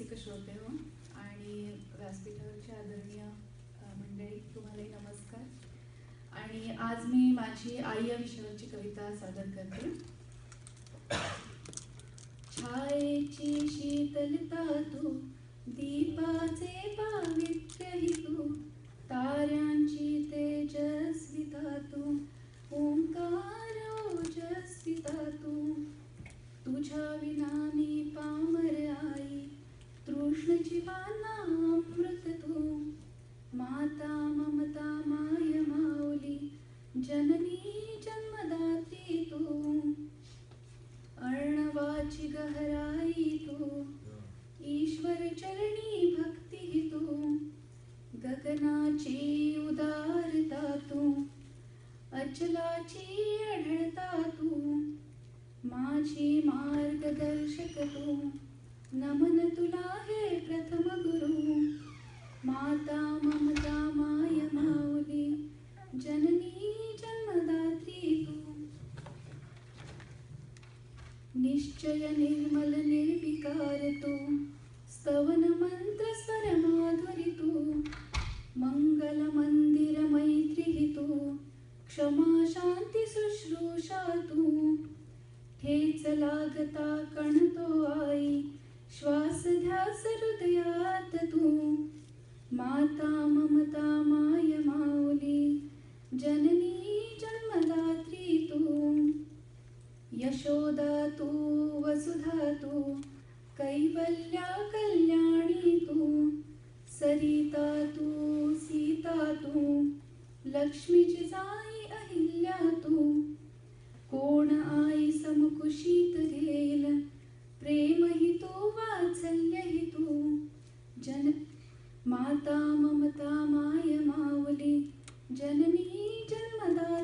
रसिक श्रोते हो आणि व्यासपीठावरच्या आदरणीय मंडळी तुम्हालाही नमस्कार. आणि आज मी माझी आई या विषयावरची कविता सादर करते. छायेची शीतलता तू दीपा जन्मदात्री तू अर्णवाची गहराई तू ईश्वर चरणी भक्ती तू गगनाची उदारता तू अचलाची आढळता तू माझी मार्गदर्शक तू नमन तुला हे प्रथम गुरु माता ममता माय माऊली जननी जन्मदात्री तू निश्चय निर्मल निर्विकार तू स्तवन मंत्र स्वर माधुरी तू मंगल मंदिर मैत्री तू क्षमा शांती शुश्रूषा तू. ठेच लागता कणतो आई. श्वास ध्यास हृदयात तू. माता ममता माय माऊली. जननी तू कैवल्या कल्याणी तू सरिता तू सीता तू लक्ष्मीची जाई अहिल्या तू. कोण आई समकुशीत घेल प्रेम हि तो वात्सल्य हि तू. जन माता ममता माय माऊली जननी जन्मदा